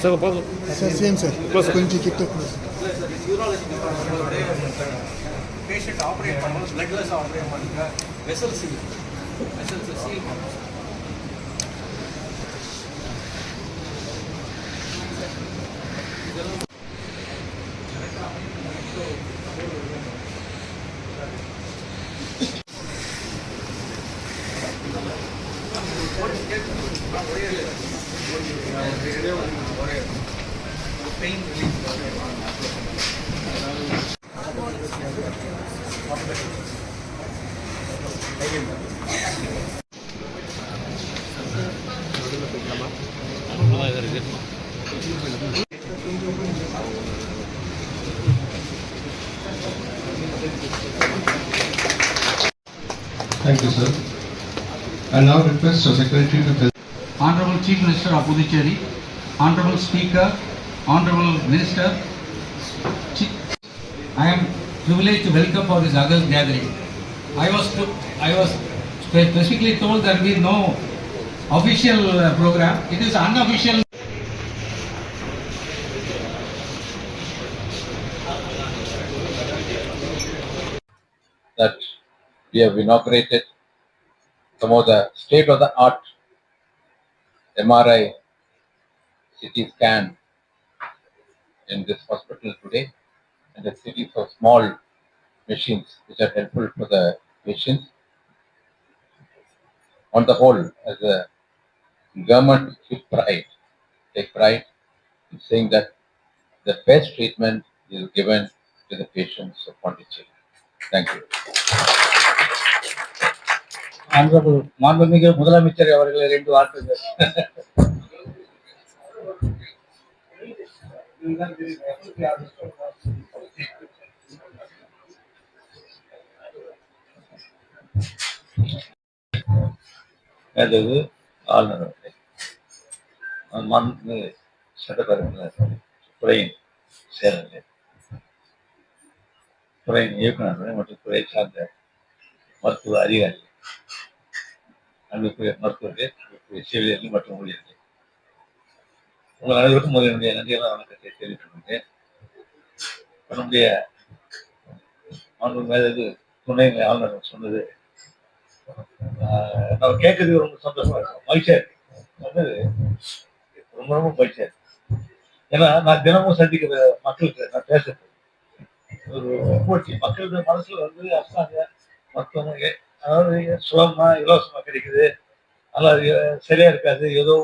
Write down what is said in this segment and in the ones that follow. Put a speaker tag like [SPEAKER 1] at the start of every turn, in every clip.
[SPEAKER 1] Sir
[SPEAKER 2] பார்த்து sir
[SPEAKER 3] same sir plus கொஞ்சம் கிட்ட
[SPEAKER 1] பேஷண்ட் ஆப்ரேட் பண்ணும்போது பிளட்லெஸ் ஆப்ரேட் பண்ணுங்க வெசல் சீல் வெசல் சீல் பண்ணுங்க
[SPEAKER 4] Thank you, sir. I now request the secretary to present.
[SPEAKER 5] Honorable Chief Minister of Puducherry, Honorable Speaker, Honorable Minister, Chi- I am privileged to welcome for this August gathering. I was to, I was specifically told there will be no official program. It is unofficial.
[SPEAKER 6] We have inaugurated some of the state of the art MRI CT scan in this hospital today and a series of small machines which are helpful for the patients. On the whole, as a government take pride, take pride in saying that the best treatment is given to the patients of Pondicherry. Thank you.
[SPEAKER 5] Honorable மாண்புமிகு முதலமைச்சர் அவர்களை இரண்டு வார்த்தைகள்.
[SPEAKER 6] அல்லது ஆளுநர் அவர்களே. மாண்புமிகு சட்டப்பேரவை துறையின் செயலர்களே. துறையின் இயக்குநர்களே மற்றும் துறை சார்ந்த மருத்துவ அதிகாரிகள். அன்புக்கு மருத்துவர்கள் செவிலியர்கள் மற்றும் ஊழியர்கள் உங்கள் அனைவருக்கும் முதல் என்னுடைய நன்றியான வணக்கத்தை தெரிவித்துக் கொண்டேன் நம்முடைய மாண்பு மேலது துணை ஆளுநர் சொன்னது. ஆஹ் நம்ம கேட்கறதுக்கு ரொம்ப சந்தோஷமா இருக்கும். மகிழ்ச்சியா இருக்கு சொன்னது ரொம்ப ரொம்ப மகிழ்ச்சியா இருக்கு ஏன்னா நான் தினமும் சந்திக்கிற மக்களுக்கு நான் பேசுறது. ஒரு போட்டி. மக்களுடைய மனசுல வந்து அரசாங்க மருத்துவமனை அதாவது சுலபமா இலவசமா கிடைக்குது. நல்லா சரியா இருக்காது ஏதோ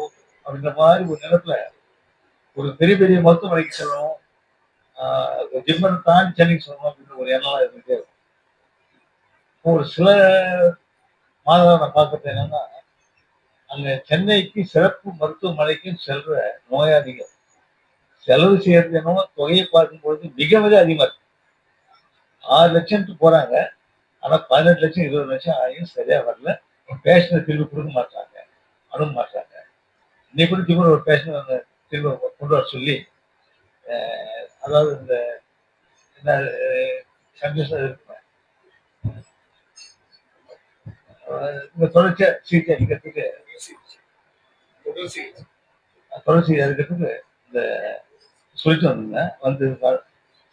[SPEAKER 6] அப்படின்ற மாதிரி ஒரு நிலத்துல ஒரு பெரிய பெரிய மருத்துவமனைக்கு செல்லணும். ஆஹ் ஜிம்மன் தான் சென்னைக்கு செல்லணும் அப்படின்ற ஒரு எண்ணம் இருந்துட்டே இருக்கும். ஒரு சில மாதம் நான் பார்க்கறது என்னன்னா அங்க சென்னைக்கு சிறப்பு மருத்துவமனைக்கும் செல்ற நோயாளிகள் செலவு செய்யறது என்னமோ தொகையை பார்க்கும்பொழுது மிக மிக அதிகமா இருக்கு. ஆறு லட்சம்ட்டு போறாங்க. ஆனா பதினெட்டு லட்சம் இருபது லட்சம் ஆகியும் சரியா வரல. பேஷனை திரும்பி கொடுக்க மாட்டாங்க அனுப்ப மாட்டாங்க இன்னைக்கு கூட திரும்ப ஒரு பேஷனை வந்து திரும்ப கொண்டு வர சொல்லி அதாவது இந்த என்ன கண்டிஷன் இருப்பேன் இந்த தொடர்ச்சியா சிகிச்சை அளிக்கிறதுக்கு தொடர்ச்சி அளிக்கிறதுக்கு இந்த சொல்லிட்டு வந்திருந்தேன் வந்து வ-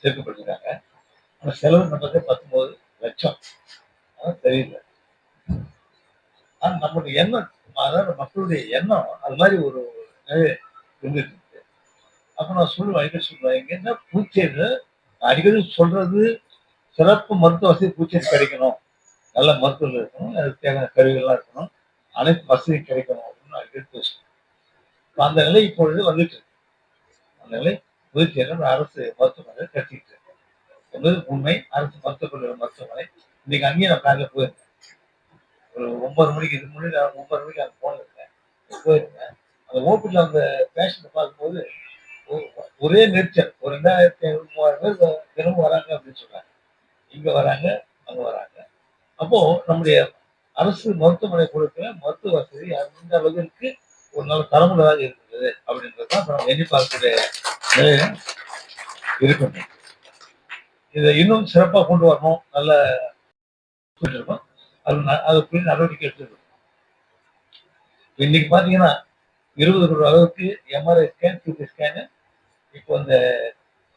[SPEAKER 6] சேர்க்கப்பட்டிருக்காங்க ஆனால் செலவு பண்ணுறது பத்தொம்போது லட்சம். அதான் தெரியல. ஆனா நம்மளுடைய எண்ணம் அதாவது மக்களுடைய எண்ணம் அது மாதிரி ஒரு இருந்துட்டு இருக்கு. அப்ப நான் சொல்லுவேன் அடிக்கடி சொல்லுவேன்? எங்கன்னா என்ன அடிக்கடி சொல்றது சிறப்பு மருத்துவ வசதி பூச்சேரி கிடைக்கணும். நல்ல மருத்துவர்கள் இருக்கணும் அதுக்கு தேவையான கருவிகள்லாம் இருக்கணும் அனைத்து வசதியும் கிடைக்கணும் அப்படின்னு நான் அடிக்கடி பேசுவேன். அந்த நிலை இப்பொழுது வந்துட்டு இருக்கு. அந்த நிலை புதுச்சேரியில் அரசு மருத்துவமனை கட்டிட்டு என்பது உண்மை அரசு மருத்துவக் கல்லூரி மருத்துவமனை. இன்னைக்கு அங்கேயும் நான் காலையில் போயிருந்தேன். ஒரு ஒன்பது மணிக்கு இது மணி நான் ஒன்பது மணிக்கு அங்கே போனிருந்தேன் போயிருந்தேன். அந்த ஓபியில் அந்த பேஷண்ட்டை பார்க்கும்போது ஒரே நெரிச்சல் ஒரு ரெண்டாயிரத்தி ஐநூறு மூவாயிரம் பேர் தினமும் வராங்க அப்படின்னு சொன்னாங்க. இங்கே வராங்க அங்கே வராங்க. அப்போ நம்முடைய அரசு மருத்துவமனை கொடுக்கிற மருத்துவ வசதி அந்த அளவிற்கு ஒரு நல்ல தரமுள்ளதாக இருக்கிறது அப்படின்றது தான் நம்ம எண்ணி பார்க்கக்கூடிய நிலையில இருக்கணும். இதை இன்னும் சிறப்பாக கொண்டு வரணும். நல்ல சொல்லியிருக்கோம் அது அது அதுக்குரிய நடவடிக்கை எடுத்துருக்கோம் இன்னைக்கு பார்த்தீங்கன்னா இருபது கோடி அளவுக்கு எம்ஆர்ஐ ஸ்கேன் சிடி ஸ்கேனு இப்போ இந்த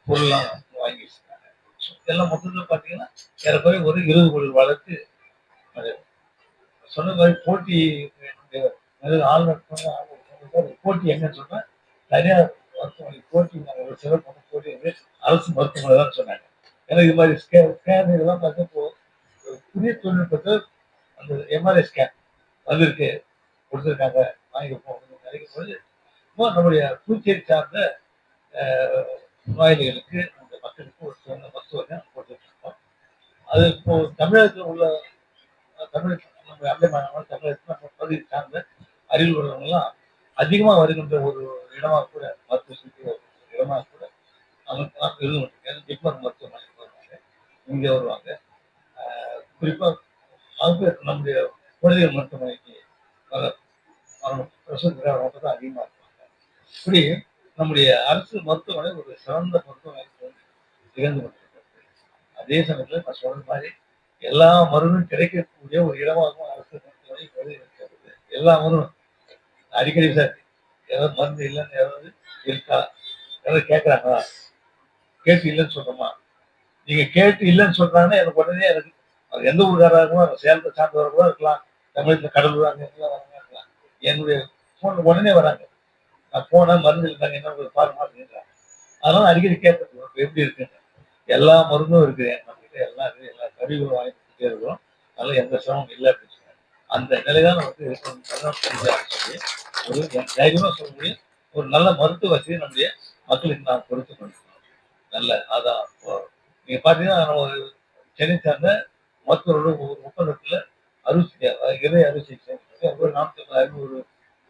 [SPEAKER 6] பொருள்லாம் வாங்கி வச்சிருக்காங்க. எல்லாம் மொத்தத்தில் பார்த்தீங்கன்னா ஏறக்குறைய ஒரு இருபது கோடி ரூபாய் அளவுக்கு சொன்ன மாதிரி போட்டி ஆளுநர் போட்டி எங்கன்னு சொன்னா தனியார் மருத்துவமனை போட்டி நாங்கள் ஒரு சிறப்பு போட்டி அரசு மருத்துவமனை தான் சொன்னாங்க. ஏன்னா இது மாதிரி ஸ்கேன் ஸ்கேன் இதெல்லாம் பார்த்தப்போ புதிய தொழில்நுட்பத்தில் அந்த எம்ஆர்ஐ ஸ்கேன் வந்திருக்கு. கொடுத்துருக்காங்க. வாங்கிப்போம் அப்படின்னு நினைக்கும் போது இப்போ நம்முடைய புதுச்சேரி சார்ந்த நோயாளிகளுக்கு அந்த மக்களுக்கு ஒரு சிறந்த மருத்துவர்கள் கொடுத்துட்டு இருக்கோம். அது இப்போ தமிழகத்தில் உள்ள தமிழ் நம்ம அண்டை மாநிலமான தமிழகத்தில் நம்ம பகுதி சார்ந்த அறிவு உள்ளவங்கலாம் அதிகமாக வருகின்ற ஒரு இடமாக கூட மருத்துவ சிகிச்சை ஒரு கூட நமக்கு நாம் இருந்து ஜிப்மர் இங்கே வருவாங்க. குறிப்பாக குறிப்பா அவங்க நம்முடைய குழந்தைகள் மருத்துவமனைக்கு வர வரணும். பிரசவ தான் அதிகமாக இருப்பாங்க. இப்படி நம்முடைய அரசு மருத்துவமனை ஒரு சிறந்த மருத்துவமனை திகழ்ந்து கொண்டிருக்கிறது. அதே சமயத்தில் நான் சொன்ன மாதிரி எல்லா மருந்தும் கிடைக்கக்கூடிய ஒரு இடமாகவும் அரசு மருத்துவமனை இப்போது இருக்கிறது. எல்லா மருந்தும் அடிக்கடி சார் ஏதாவது மருந்து இல்லைன்னு ஏதாவது இருக்கா? யாராவது கேட்குறாங்களா கேட்டு இல்லைன்னு சொல்கிறோமா நீங்க கேட்டு இல்லைன்னு சொல்றாங்கன்னா எனக்கு உடனே எனக்கு எந்த ஊருக்காரா இருக்கும் சேலத்தை சார்ந்தவர கூட இருக்கலாம். தமிழகத்தில் கடலூர் அங்கே வராங்க இருக்கலாம். என்னுடைய ஃபோன் உடனே வராங்க. நான் போனால் மருந்து இருக்காங்க என்ன ஒரு பாருமா அப்படின்றாங்க அதனால அடிக்கடி கேட்கறது எப்படி இருக்குன்னு எல்லா மருந்தும் இருக்குது. என் கிட்ட எல்லாம் இருக்குது. எல்லா கருவிகளும் வாங்கி கொடுத்துட்டே இருக்கிறோம். அதனால எந்த சிரமம் இல்லை அப்படின்னு சொன்னாங்க அந்த நிலைதான் நமக்கு இருக்கணும் சொல்லி ஒரு தைரியமாக சொல்ல முடியும். ஒரு நல்ல மருத்துவ வசதியை நம்முடைய மக்களுக்கு நாம் கொடுத்து கொண்டிருக்கோம் நல்ல அதான் இப்போ நீங்க பாத்தீங்கன்னா நம்ம ஒரு சென்னை சார்ந்த மருத்துவரோட ஒரு ஒப்பந்தத்துல அறுவை இதய அறுவை சிகிச்சை ஒரு நாற்பத்தி ஐநூறு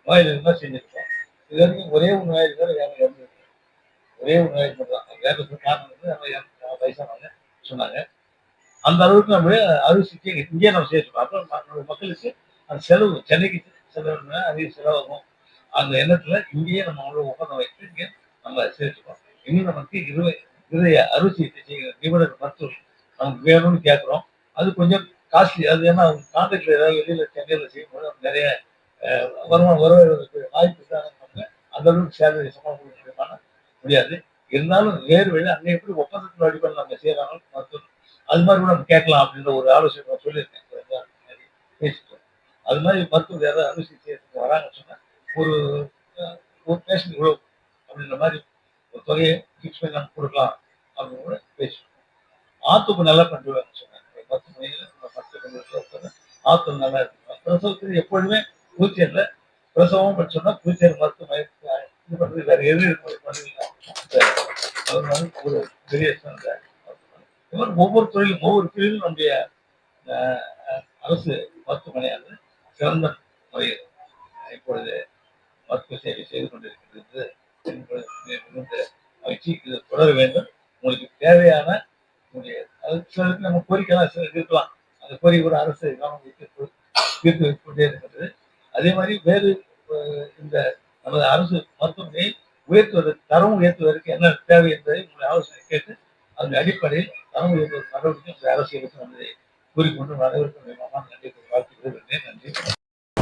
[SPEAKER 6] நோயில் இருந்தால் செஞ்சிருக்கோம். இது வரைக்கும் ஒரே ஒரு நோயாளி தான் வேலை இறந்துருக்கு ஒரே ஒரு நோயாளி மட்டும் தான். வேற ஒரு காரணம் வந்து நம்ம இறந்து- வயசானவங்க சொன்னாங்க. அந்த அளவுக்கு நம்ம அறுவை சிகிச்சை இங்கேயே நம்ம செய்யணும் அப்புறம் நம்ம மக்களுக்கு அந்த செலவு சென்னைக்கு செலவுனா அதிக செலவாகும். அந்த எண்ணத்துல இங்கேயே நம்ம அவ்வளோ ஒப்பந்தம் வைத்து இங்கே நம்ம சேர்த்துக்கோம் இன்னும் நமக்கு இருவை இருதய அறுவை சிகிச்சை செய்கிற நிபுணர் மருத்துவர் நமக்கு வேணும்னு கேட்குறோம் அது கொஞ்சம் காஸ்ட்லி அது ஏன்னா அவங்க ஏதாவது வெளியில் சென்னையில் செய்யும்போது நிறைய வருமானம் வருவதற்கு வாய்ப்பு தான் அந்த அளவுக்கு சேலரி சம்பளம் கொடுக்க முடியாது. இருந்தாலும் வேறு வழி அங்கே எப்படி ஒப்பந்தத்தில் அடிப்படையில் நம்ம செய்யறாங்க மருத்துவம் அது மாதிரி கூட நம்ம கேட்கலாம் அப்படின்ற ஒரு ஆலோசனை நான் சொல்லியிருக்கேன். பேசிட்டோம். அது மாதிரி மருத்துவர் யாராவது அலுவலி செய்யறதுக்கு வராங்கன்னு சொன்னால் ஒரு ஒரு பேஷண்ட் இவ்வளோ அப்படின்ற மாதிரி ஒரு தொகையை ஃபிக்ஸ் பண்ணி நம்ம கொடுக்கலாம் அப்படின்னு கூட பேசிட்டோம் ஆத்துக்கு நல்லா பண்ணுவாங்கன்னு சொன்னாங்க ஒரு பத்து மணியில் நம்ம பத்து ஆக்கம் நல்லா இருக்கும் பிரசவத்துக்கு எப்பொழுதுமே பூச்சேரியில் பிரசவம் பட்சம்னா சொன்னா மருத்துவ இது பண்றது வேற எது பண்ணுவீங்க. ஒரு பெரிய சிறந்த இது மாதிரி ஒவ்வொரு தொழிலும் ஒவ்வொரு பிரிவிலும் நம்முடைய அரசு மருத்துவமனையானது சிறந்த முறையில் இப்பொழுது மருத்துவ சேவை செய்து கொண்டிருக்கிறது மிகுந்த மகிழ்ச்சி. இது தொடர வேண்டும். உங்களுக்கு தேவையான சிலருக்கு நம்ம கோரிக்கைலாம் சிலருக்கு இருக்கலாம். அந்த கோரிக்கை கூட அரசு கவனம் தீர்த்து வைத்துக் கொண்டே இருக்கிறது. அதே மாதிரி வேறு இந்த நமது அரசு மருத்துவமனையை உயர்த்துவதற்கு தரம் உயர்த்துவதற்கு என்ன தேவை என்பதை உங்களுடைய ஆலோசனை கேட்டு அதன் அடிப்படையில் தரம் உயர்த்துவதற்கு நடவடிக்கை அரசு எடுக்கும் என்பதை கூறிக்கொண்டு நான் அனைவருக்கும் விதமாக நன்றி வாழ்த்துகிறேன். நன்றி.